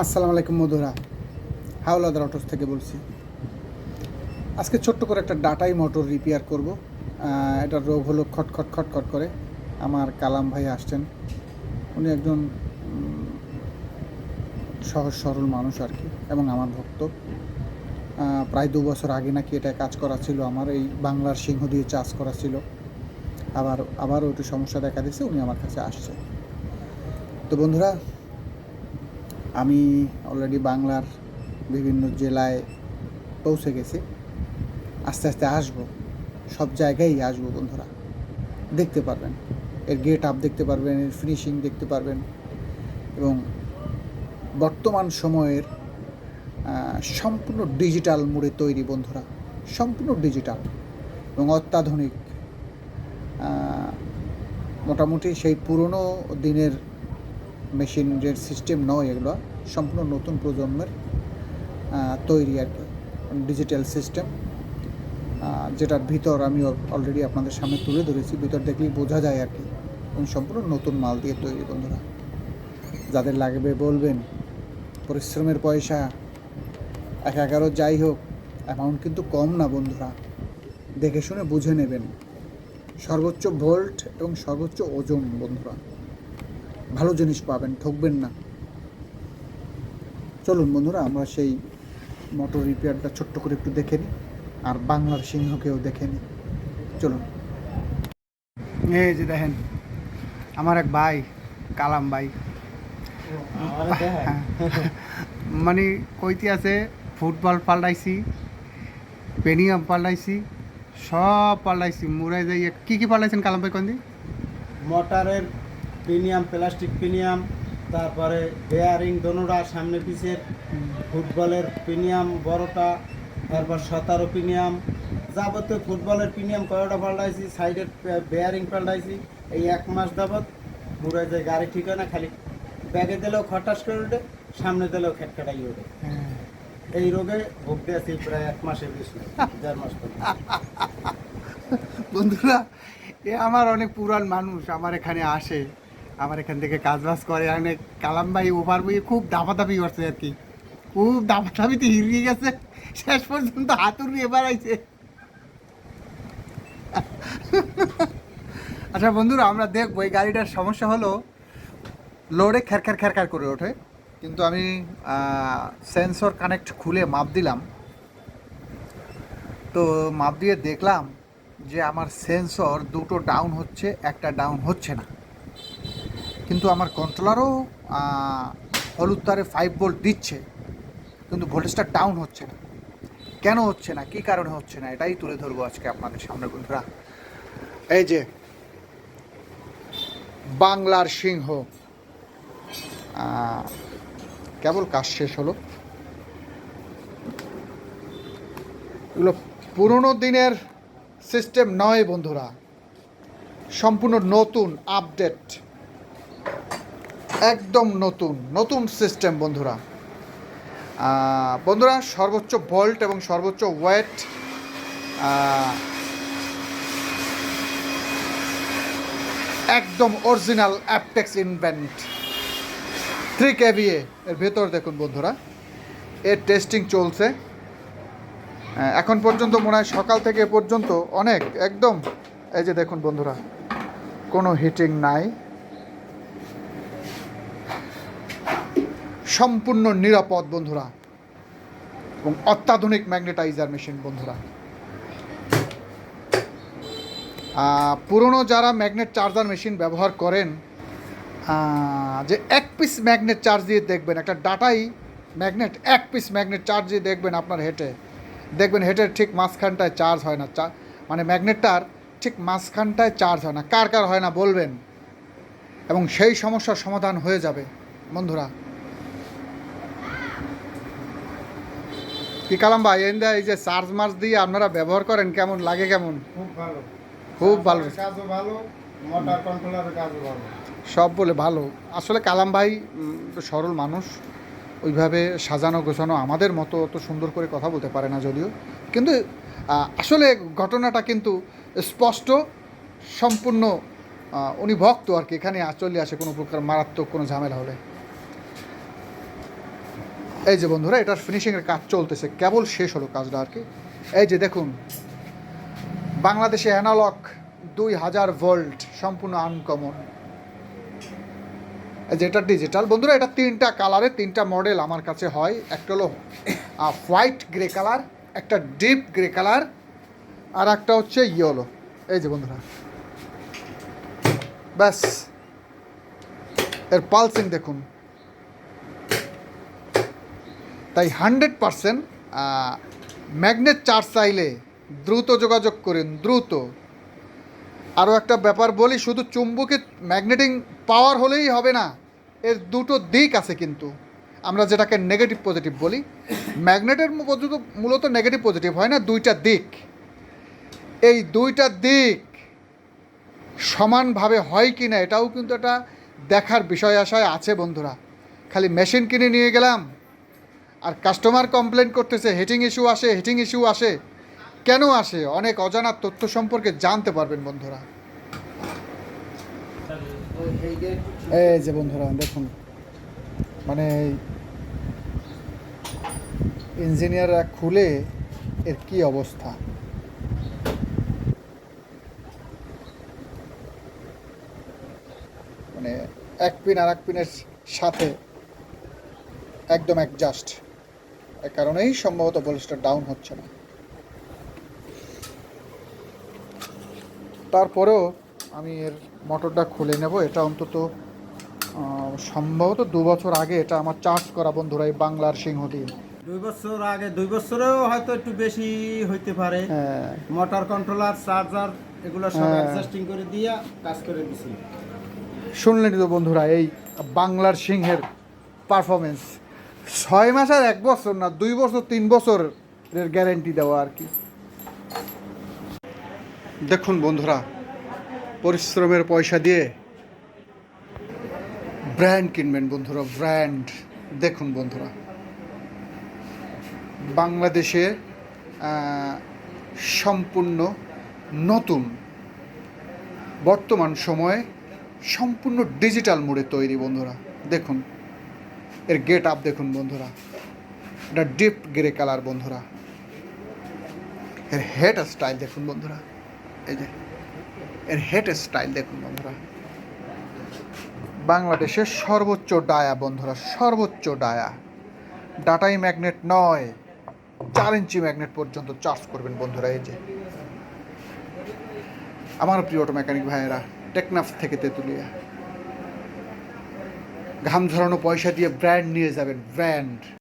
আসসালামু আলাইকুম মধুরা। হাওলাদার অটোস থেকে বলছি। আজকে ছোট্ট করে একটা ডাটাই মোটর রিপেয়ার করব। এটার রোগ হলো খটখট খটখট করে। আমার কালাম ভাই আসছেন। উনি একজন সহজ সরল মানুষ আর কি, এবং আমার ভক্ত। প্রায় দু বছর আগে নাকি এটা কাজ করা ছিল আমার, এই বাংলার সিংহ দিয়ে চাষ করা ছিল। আবার, আবারও একটু সমস্যা দেখা দিচ্ছে উনি আমার কাছে আসছে। তো বন্ধুরা আমি অলরেডি বাংলার বিভিন্ন জেলায় পৌঁছে গেছি। আস্তে আস্তে আসব। সব জায়গায় আসব বন্ধুরা। দেখতে পারবেন। এর গেট আপ দেখতে পারবেন, এর ফিনিশিং দেখতে পারবেন এবং বর্তমান সময়ের সম্পূর্ণ ডিজিটাল মোড়ে তৈরি বন্ধুরা। সম্পূর্ণ ডিজিটাল এবং অত্যাধুনিক। মোটামুটি সেই পুরনো দিনের মেশিনের সিস্টেম নয় এগুলো, সম্পূর্ণ নতুন প্রজন্মের তৈরি আর কি, ডিজিটাল সিস্টেম। যেটার ভিতর আমি অলরেডি আপনাদের সামনে তুলে ধরেছি, ভিতর দেখলেই বোঝা যায় আর কি, এবং সম্পূর্ণ নতুন মাল দিয়ে তৈরি বন্ধুরা। যাদের লাগবে বলবেন, পরিশ্রমের পয়সা, এক এগারো যাই হোক অ্যামাউন্ট কিন্তু কম না বন্ধুরা। দেখে শুনে বুঝে নেবেন। সর্বোচ্চ ভোল্ট এবং সর্বোচ্চ ওজন বন্ধুরা। ভালো জিনিস পাবেন ঠকবেন না। চলুন বন্ধুরা আমরা সেই মোটর রিপেয়ারটা ছোট্ট করে একটু দেখে নিই আর বাংলার সিংহকেও দেখে নিই। চলুন। এই যে দেখেন আমার এক ভাই কালাম ভাই। হ্যাঁ। মানে কইতে আছে ফুটবল পাল্টাইছি পেনিয়াম পাল্টাইছি সব পাল্টাইছি মুরাই যাই কি কি পাল্টাইছেন কালাম ভাই কোন দিন? মোটরের প্রিমিয়াম প্লাস্টিক প্রিমিয়াম তারপরে বেয়ারিং দোনোটা সামনে পিছের ফুটবলের প্রিমিয়াম বড়টা তারপর সতেরো প্রিমিয়াম যাবতীয় ফুটবলের প্রিমিয়াম কয়টা পাল্টাইছি সাইডের বেয়ারিং পাল্টাইছি এই এক মাস যাবত ঘুরে যায় গাড়ি ঠিক হয় না খালি ব্যাগে দিলেও খটাস করে ওঠে সামনে দিলেও খেটখাটাই ওঠে। এই রোগে ভুগতে আছি প্রায় এক মাসের বেশি দেড় মাস। বন্ধুরা এ আমার অনেক পুরান মানুষ আমার এখানে আসে। আমার এখান থেকে কাজ বাজ করে অনেক কালাম ভাই ওভার বইয়ে খুব দাপাদাপি করছে আর কি। খুব দাপাদাপিতে হিরিয়ে গেছে। শেষ পর্যন্ত হাতুর নিয়ে বেড়াইছে। আচ্ছা বন্ধুরা, আমরা দেখব, এই গাড়িটার সমস্যা হলো লোডে খ্যারখ্যার খ্যারখ্যার করে ওঠে। কিন্তু আমি সেন্সর কানেক্ট খুলে মাপ দিলাম। তো মাপ দিয়ে দেখলাম যে আমার সেন্সর দুটো ডাউন হচ্ছে, একটা ডাউন হচ্ছে না। কিন্তু আমার কন্ট্রোলারও হলুদ তারে ফাইভ ভোল্ট দিচ্ছে, কিন্তু ভোল্টেজটা ডাউন হচ্ছে না। কেন হচ্ছে না? কী কারণে হচ্ছে না? এটাই তুলে ধরবো আজকে আপনাদের সামনে, বন্ধুরা। এই যে, বাংলার সিংহ। কেবল কাজ শেষ হলো। এগুলো পুরনো দিনের সিস্টেম নয়, বন্ধুরা। সম্পূর্ণ নতুন আপডেট একদম নতুন নতুন সিস্টেম বন্ধুরা। বন্ধুরা, সর্বোচ্চ ভোল্ট এবং সর্বোচ্চ ওয়েট একদম original Aptex invent three KVA এর ভেতর দেখুন, বন্ধুরা। এর টেস্টিং চলছে। এখন পর্যন্ত মনে হয় সকাল থেকে পর্যন্ত অনেক, একদম, এই যে দেখুন, বন্ধুরা, কোনো হিটিং নাই। সম্পূর্ণ নিরাপদ বন্ধুরা। এবং অত্যাধুনিক ম্যাগনেটাইজার মেশিন বন্ধুরা। পুরনো যারা ম্যাগনেট চার্জার মেশিন ব্যবহার করেন যে এক পিস ম্যাগনেট চার্জ দিয়ে দেখবেন, একটা ডাটাই ম্যাগনেট এক পিস ম্যাগনেট চার্জ দিয়ে দেখবেন আপনার হেঁটে। দেখবেন হেঁটের ঠিক মাঝখানটায় চার্জ হয় না। মানে ম্যাগনেটটার ঠিক মাঝখানটায় চার্জ হয় না। কার কার হয় না বলবেন। এবং সেই সমস্যার সমাধান হয়ে যাবে। বন্ধুরা কি কালাম ভাই? এই যে- এই যে চার্জ মার্জ দিয়ে আপনারা ব্যবহার করেন কেমন? লাগে কেমন? খুব ভালো। খুব ভালো। কাজও ভালো মোটর কন্ট্রোলারের কাজও ভালো। সব বলে ভালো। আসলে কালাম ভাই সরল মানুষ। ওইভাবে সাজানো গোছানো আমাদের মতো অত সুন্দর করে কথা বলতে পারে না যদিও। কিন্তু আসলে ঘটনাটা কিন্তু স্পষ্ট সম্পূর্ণ উনি ভক্ত আর কি। এখানে চলে আসে কোনো প্রকার মারাত্মক কোনো ঝামেলা হলে। এই যে বন্ধুরা, এটার ফিনিশিংয়ের কাজ চলতেছে। কেবল শেষ হলো কাজটা আর কি। এই যে দেখুন, বাংলাদেশে অ্যানালগ দুই হাজার ভোল্ট সম্পূর্ণ আনকমন এই যে এটা ডিজিটাল বন্ধুরা, এটা তিনটা কালারে তিনটা মডেল আমার কাছে হয়। একটা হলো হোয়াইট গ্রে কালার একটা ডিপ গ্রে কালার আর একটা হচ্ছে ইয়েলো এই যে বন্ধুরা, ব্যাস। এর পালসিং দেখুন। তাই হান্ড্রেড পারসেন্ট ম্যাগনেট চার্জ চাইলে দ্রুত যোগাযোগ করেন, দ্রুত। আরও একটা ব্যাপার বলি, শুধু চুম্বকে ম্যাগনেটিং পাওয়ার হলেই হবে না, এর দুটো দিক আছে কিন্তু। আমরা যেটাকে নেগেটিভ পজিটিভ বলি, ম্যাগনেটের মূলত মূলত নেগেটিভ পজিটিভ হয় না, দুইটা দিক। এই দুইটা দিক সমানভাবে হয় কি না, এটাও কিন্তু একটা দেখার বিষয় আশায় আছে বন্ধুরা। খালি মেশিন কিনে নিয়ে গেলাম আর কাস্টমার কমপ্লেন করতেছে হিটিং ইস্যু আসে হিটিং ইস্যু আসে। কেন আসে? অনেক অজানা তথ্য সম্পর্কে জানতে পারবেন বন্ধুরা। এই যে বন্ধুরা, দেখুন। মানে ইঞ্জিনিয়াররা খুলে এর কি অবস্থা? মানে এক পিন আর এক পিনের সাথে একদম অ্যাডজাস্ট এ কারণেই সম্ভবত বলিসটা ডাউন হচ্ছে না। তারপরেও আমি এর মোটরটা খুলে নেব। এটা অন্তত সম্ভবত দু বছর আগে এটা আমার চার্জ করা বন্ধুরা এই বাংলার সিংহ দিয়ে। দুই বছর আগে দুই বছরেও হয়তো একটু বেশি হইতে পারে। হ্যাঁ। মোটর কন্ট্রোলার চার্জার এগুলো সব। অ্যাডজাস্টিং করে দিয়া কাজ করে দিছি। শুনলেন তো বন্ধুরা এই বাংলার সিংহের পারফরমেন্স ছয় মাস আর এক বছর না, দুই বছর, তিন বছরের গ্যারেন্টি দেওয়া আর কি। দেখুন বন্ধুরা, পরিশ্রমের পয়সা দিয়ে ব্র্যান্ড কিনবেন বন্ধুরা ব্র্যান্ড দেখুন বন্ধুরা, বাংলাদেশে সম্পূর্ণ নতুন, বর্তমান সময়ে সম্পূর্ণ ডিজিটাল মোডে তৈরি বন্ধুরা। দেখুন এর গেট আপ দেখুন বন্ধুরা। এটা ডিপ গ্রে কালার বন্ধুরা। এর হেড স্টাইল দেখুন বন্ধুরা। এই যে, এর হেড স্টাইল দেখুন বন্ধুরা। বাংলাদেশের সর্বোচ্চ ডায়া বন্ধুরা, সর্বোচ্চ ডায়া। ডাটাই ম্যাগনেট নয়, চার ইঞ্চি ম্যাগনেট পর্যন্ত চার্জ করবেন বন্ধুরা, এই যে। আমার প্রিয় অটো মেকানিক ভাইয়েরা টেকনাফ থেকে তেঁতুলিয়া। ঘাম ধরানো পয়সা দিয়ে ব্র্যান্ড নিয়ে যাবেন ব্র্যান্ড